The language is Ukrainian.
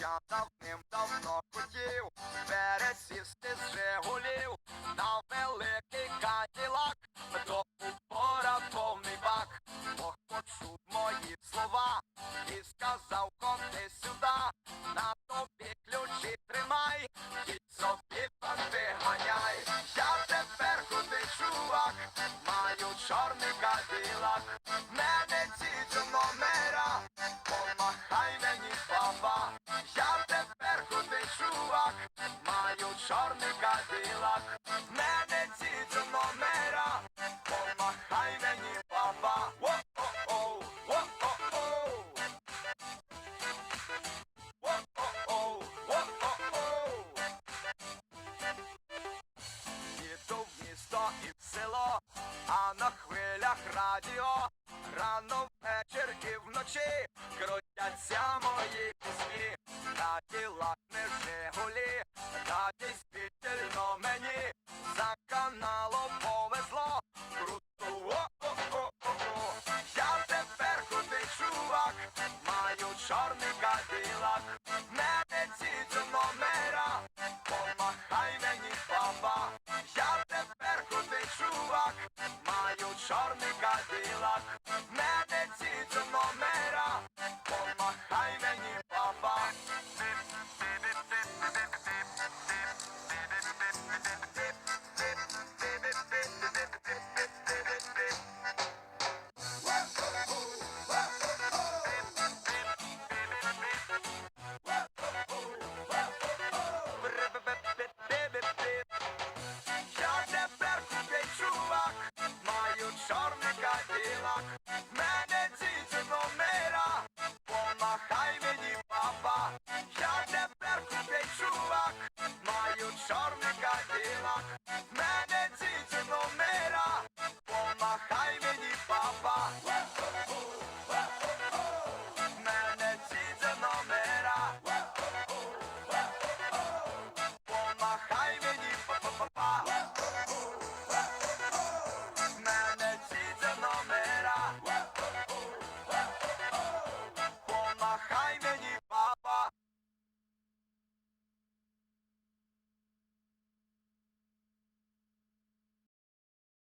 Я давним-давно хотів пересісти з Жигулів на великий каділак, мої слова і сказав, ходи сюди, на тобі ключі тримай, і собі виганяй. Я тепер худий чувак, маю чорний каділак, мене ці до номера, помахай мені баба. Я тепер худий чувак, маю чорний каділак, місто і село, а на хвилях радіо. Рано вечір і вночі крутяться мої пісні. Каділак не Жигулі, та дійсно мені за каналом повезло. Круто, о-о-о-о-о. Я тепер худий чувак, маю чорний каділак. Мене ці до номера, помахай мені баба. Каділак. силах мене діти мира, помахай мені папа, я тепер купей чувак, маю чорний кадилак.